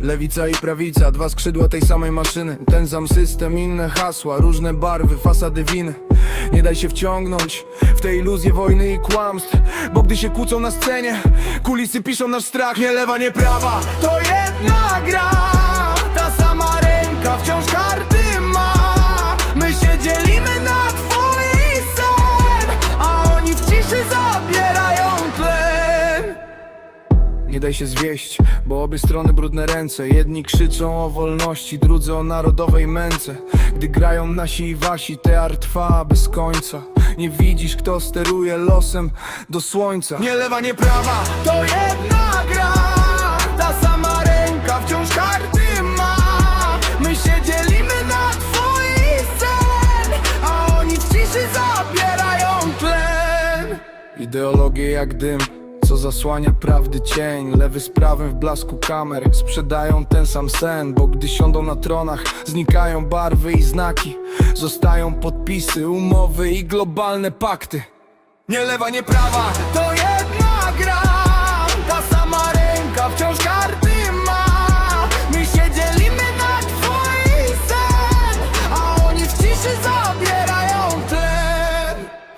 Lewica i prawica, dwa skrzydła tej samej maszyny. Ten sam system, inne hasła, różne barwy, fasady winy. Nie daj się wciągnąć w te iluzje wojny i kłamstw Bo gdy się kłócą na scenie, kulisy piszą nasz strach. Nie lewa, nie prawa, to jedna nie daj się zwieść, bo obie strony brudne ręce. Jedni krzyczą o wolności, drudzy o narodowej męce. Gdy grają nasi i wasi, teatr trwa bez końca. Nie widzisz, kto steruje losem do słońca. Nie lewa, nie prawa, to jedna gra. Ta sama ręka wciąż karty ma. My się dzielimy na twój sen A oni w ciszy zabierają tlen. Ideologie jak dym co zasłania prawdy cień. Lewy z prawym w blasku kamer. Sprzedają ten sam sen Bo gdy siądą na tronach Znikają barwy i znaki. Zostają podpisy, umowy i globalne pakty. Nie lewa, nie prawa To jedna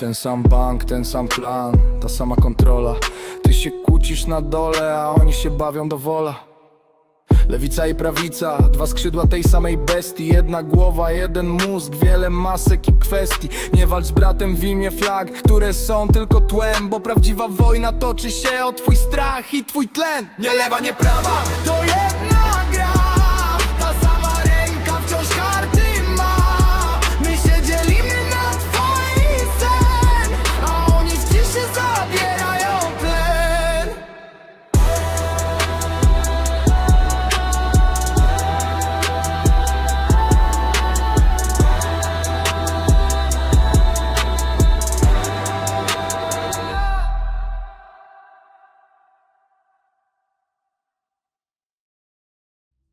ten sam bank, ten sam plan, ta sama kontrola. Ty się kłócisz na dole, a oni się bawią do wola. Lewica i prawica, dwa skrzydła tej samej bestii. Jedna głowa, jeden mózg, wiele masek i kwestii. Nie walcz z bratem w imię flag, które są tylko tłem Bo prawdziwa wojna toczy się o twój strach i twój tlen. Nie lewa, nie prawa, to jedna